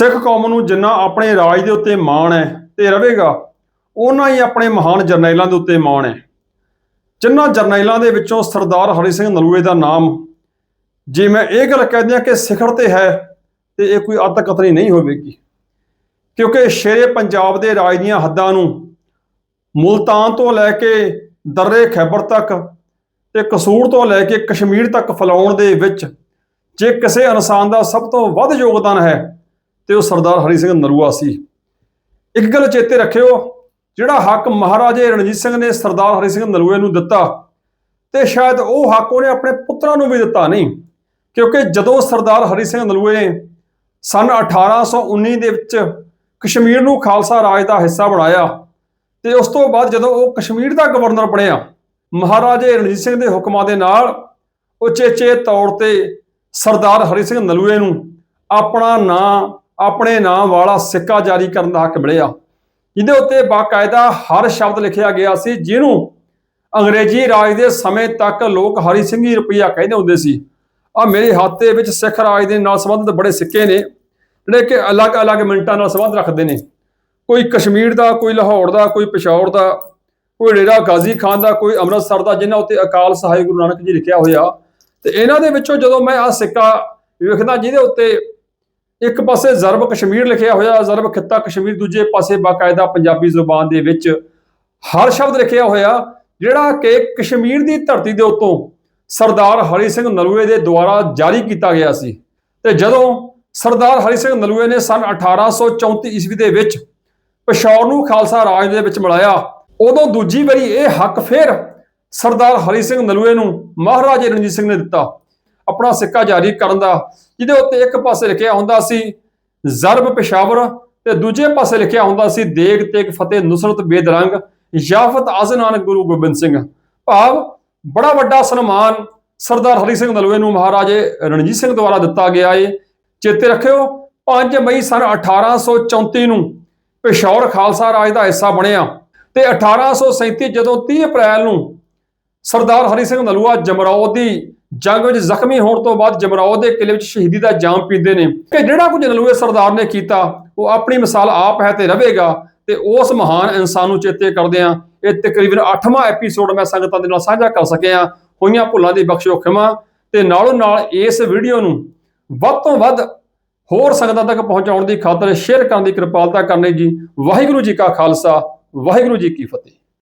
ਸਿੱਖ ਕੌਮ ਨੂੰ ਜਿੰਨਾ ਆਪਣੇ ਰਾਜ ਦੇ ਉੱਤੇ ਮਾਣ ਹੈ ਤੇ ਰਹੇਗਾ ਉਹਨਾਂ ਹੀ ਆਪਣੇ ਮਹਾਨ ਜਰਨੈਲਾਂ ਦੇ ਉੱਤੇ ਮਾਣ ਹੈ। ਜਿਨ੍ਹਾਂ ਜਰਨੈਲਾਂ ਦੇ ਵਿੱਚੋਂ ਸਰਦਾਰ ਹਰੀ ਸਿੰਘ ਨਲੂਏ ਦਾ ਨਾਮ, ਜੇ ਮੈਂ ਇਹ ਗੱਲ ਕਹਿ ਦਿਆਂ ਕਿ ਸਿਖਰ ਤੇ ਹੈ, ਤੇ ਇਹ ਕੋਈ ਅੱਤ ਕਤਰੀ ਨਹੀਂ ਹੋਵੇਗੀ। ਕਿਉਂਕਿ ਸ਼ੇਰੇ ਪੰਜਾਬ ਦੇ ਰਾਜ ਦੀਆਂ ਹੱਦਾਂ ਨੂੰ ਮੁਲਤਾਨ ਤੋਂ ਲੈ ਕੇ ਦਰੇ ਖੈਬਰ ਤੱਕ ਤੇ ਕਸੂਰ ਤੋਂ ਲੈ ਕੇ ਕਸ਼ਮੀਰ ਤੱਕ ਫੈਲਾਉਣ ਦੇ ਵਿੱਚ ਜੇ ਕਿਸੇ ਇਨਸਾਨ ਦਾ ਸਭ ਤੋਂ ਵੱਧ ਯੋਗਦਾਨ ਹੈ ਤੇ ਉਹ ਸਰਦਾਰ ਹਰੀ ਸਿੰਘ ਨਲੂਆ ਸੀ। ਇੱਕ ਗੱਲ ਚੇਤੇ ਰੱਖਿਓ, ਜਿਹੜਾ ਹੱਕ ਮਹਾਰਾਜੇ ਰਣਜੀਤ ਸਿੰਘ ਨੇ ਸਰਦਾਰ ਹਰੀ ਸਿੰਘ ਨਲੂਏ ਨੂੰ ਦਿੱਤਾ, ਤੇ ਸ਼ਾਇਦ ਉਹ ਹੱਕ ਉਹਨੇ ਆਪਣੇ ਪੁੱਤਰਾਂ ਨੂੰ ਵੀ ਦਿੱਤਾ ਨਹੀਂ, ਕਿਉਂਕਿ ਜਦੋਂ ਸਰਦਾਰ ਹਰੀ ਸਿੰਘ ਨਲੂਏ ਨੇ ਸਨ 1819 ਦੇ ਵਿੱਚ ਕਸ਼ਮੀਰ ਨੂੰ ਖਾਲਸਾ ਰਾਜ ਦਾ ਹਿੱਸਾ ਬਣਾਇਆ, ਤੇ ਉਸ ਤੋਂ ਬਾਅਦ ਜਦੋਂ ਉਹ ਕਸ਼ਮੀਰ ਦਾ ਗਵਰਨਰ ਬਣਿਆ, ਮਹਾਰਾਜੇ ਰਣਜੀਤ ਸਿੰਘ ਦੇ ਹੁਕਮਾਂ ਦੇ ਨਾਲ ਉਚੇਚੇ ਤੌਰ ਤੇ ਸਰਦਾਰ ਹਰੀ ਸਿੰਘ ਨਲੂਏ ਨੂੰ ਆਪਣਾ ਨਾਂ ਆਪਣੇ ਨਾਮ ਵਾਲਾ ਸਿੱਕਾ ਜਾਰੀ ਕਰਨ ਦਾ ਹੱਕ ਮਿਲਿਆ। ਜਿਹਦੇ ਉੱਤੇ ਬਾਕਾਇਦਾ ਹਰ ਸ਼ਬਦ ਲਿਖਿਆ ਗਿਆ ਸੀ, ਜਿਹਨੂੰ ਅੰਗਰੇਜ਼ੀ ਰਾਜ ਦੇ ਸਮੇਂ ਤੱਕ ਲੋਕ ਹਰੀ ਸਿੰਘੀ ਰੁਪਈਆ ਕਹਿੰਦੇ ਹੁੰਦੇ ਸੀ। ਆ ਮੇਰੇ ਹੱਥ ਦੇ ਵਿੱਚ ਸਿੱਖ ਰਾਜ ਦੇ ਨਾਲ ਸੰਬੰਧਿਤ ਬੜੇ ਸਿੱਕੇ ਨੇ, ਜਿਹੜੇ ਕਿ ਅਲੱਗ-ਅਲੱਗ ਮਿੰਟਾਂ ਨਾਲ ਸੰਬੰਧ ਰੱਖਦੇ ਨੇ। ਕੋਈ ਕਸ਼ਮੀਰ ਦਾ, ਕੋਈ ਲਾਹੌਰ ਦਾ, ਕੋਈ ਪਿਸ਼ਾਵਰ ਦਾ, ਕੋਈ ਡੇਰਾ ਗਾਜ਼ੀ ਖਾਨ ਦਾ, ਕੋਈ ਅੰਮ੍ਰਿਤਸਰ ਦਾ, ਜਿਨ੍ਹਾਂ ਉੱਤੇ ਅਕਾਲ ਸਹਾਇ ਗੁਰੂ ਨਾਨਕ ਜੀ ਲਿਖਿਆ ਹੋਇਆ। ਤੇ ਇਹਨਾਂ ਦੇ ਵਿੱਚੋਂ ਜਦੋਂ ਮੈਂ ਆ ਸਿੱਕਾ ਵੇਖਦਾ, ਜਿਹਦੇ ਉੱਤੇ ਇੱਕ ਪਾਸੇ ਜ਼ਰਬ ਕਸ਼ਮੀਰ ਲਿਖਿਆ ਹੋਇਆ, ਜ਼ਰਬ ਖਿੱਤਾ ਕਸ਼ਮੀਰ, ਦੂਜੇ ਪਾਸੇ ਬਾਕਾਇਦਾ ਪੰਜਾਬੀ ਜ਼ੁਬਾਨ ਦੇ ਵਿੱਚ ਹਰ ਸ਼ਬਦ ਲਿਖਿਆ ਹੋਇਆ, ਜਿਹੜਾ ਕਿ ਕਸ਼ਮੀਰ ਦੀ ਧਰਤੀ ਦੇ ਉੱਤੋਂ ਸਰਦਾਰ ਹਰੀ ਸਿੰਘ ਨਲੂਏ ਦੇ ਦੁਆਰਾ ਜਾਰੀ ਕੀਤਾ ਗਿਆ ਸੀ। ਤੇ ਜਦੋਂ ਸਰਦਾਰ ਹਰੀ ਸਿੰਘ ਨਲੂਏ ਨੇ ਸਨ 1834 ਈਸਵੀ ਦੇ ਵਿੱਚ ਪਿਸ਼ੌਰ ਨੂੰ ਖਾਲਸਾ ਰਾਜ ਦੇ ਵਿੱਚ ਮਿਲਾਇਆ, ਉਦੋਂ ਦੂਜੀ ਵਾਰੀ ਇਹ ਹੱਕ ਫਿਰ ਸਰਦਾਰ ਹਰੀ ਸਿੰਘ ਨਲੂਏ ਨੂੰ ਮਹਾਰਾਜੇ ਰਣਜੀਤ ਸਿੰਘ ਨੇ ਦਿੱਤਾ। ਆਪਣਾ ਸਿੱਕਾ ਜਾਰੀ ਕਰਨ ਦਾ, ਜਿਹਦੇ ਉੱਤੇ ਇੱਕ ਪਾਸੇ ਲਿਖਿਆ ਹੁੰਦਾ ਸੀ, ਜ਼ਰਬ ਪਿਸ਼ਾਵਰ ਤੇ ਦੂਜੇ ਪਾਸੇ ਲਿਖਿਆ ਹੁੰਦਾ ਸੀ, ਦੇਗ ਤੇਗ ਫਤਿਹ ਨੁਸਰਤ ਬੇਦਰੰਗ ਯਾਫਤ ਆਜ਼ਨਾਨ ਗੁਰੂ ਗੋਬਿੰਦ ਸਿੰਘ ਭਾਵ ਬੜਾ ਵੱਡਾ ਸਨਮਾਨ ਸਰਦਾਰ ਹਰੀ ਸਿੰਘ ਨਲੂਏ ਨੂੰ ਮਹਾਰਾਜੇ ਰਣਜੀਤ ਸਿੰਘ ਦੁਆਰਾ ਦਿੱਤਾ ਗਿਆ ਏ। ਚੇਤੇ ਰੱਖਿਓ 5 ਮਈ ਸਨ 1834 ਨੂੰ ਪਿਸ਼ੌਰ ਖਾਲਸਾ ਰਾਜ ਦਾ ਹਿੱਸਾ ਬਣਿਆ ਤੇ 1837 ਜਦੋਂ 30 ਅਪ੍ਰੈਲ ਨੂੰ ਸਰਦਾਰ ਹਰੀ ਸਿੰਘ ਨਲੂਆ ਜਮਰੌਦ ਦੀ ਜੰਗ ਵਿੱਚ ਜ਼ਖਮੀ ਹੋਣ ਤੋਂ ਬਾਅਦ ਜਮਰੌਦ ਦੇ ਕਿਲੇ ਵਿੱਚ ਸ਼ਹੀਦੀ ਦਾ ਜਾਮ ਪੀਂਦੇ ਨੇ। ਕਿ ਜਿਹੜਾ ਕੁਝ ਨਲੂਏ ਸਰਦਾਰ ਨੇ ਕੀਤਾ, ਉਹ ਆਪਣੀ ਮਿਸਾਲ ਆਪ ਹੈ ਤੇ ਰਹੇਗਾ ਤੇ ਉਸ ਮਹਾਨ ਇਨਸਾਨ ਨੂੰ ਚੇਤੇ ਕਰਦੇ ਆ ਇਹ ਤਕਰੀਬਨ 8ਵਾਂ ਐਪੀਸੋਡ ਮੈਂ ਸੰਗਤਾਂ ਦੇ ਨਾਲ ਸਾਂਝਾ ਕਰ ਸਕਿਆ ਹੋਈਆਂ ਭੁੱਲਾਂ ਦੀ ਬਖਸ਼ੋ ਖਿਮਾ ਤੇ ਨਾਲੋਂ ਨਾਲ ਇਸ ਵੀਡੀਓ ਨੂੰ ਵੱਧ ਤੋਂ ਵੱਧ ਹੋਰ ਸੰਗਤਾਂ ਤੱਕ ਪਹੁੰਚਾਉਣ ਦੀ ਖਾਤਰ ਸ਼ੇਅਰ ਕਰਨ ਦੀ ਕਿਰਪਾਲਤਾ ਕਰਨੀ ਜੀ। ਵਾਹਿਗੁਰੂ ਜੀ ਕਾ ਖਾਲਸਾ, ਵਾਹਿਗੁਰੂ ਜੀ ਕੀ ਫਤਿਹ।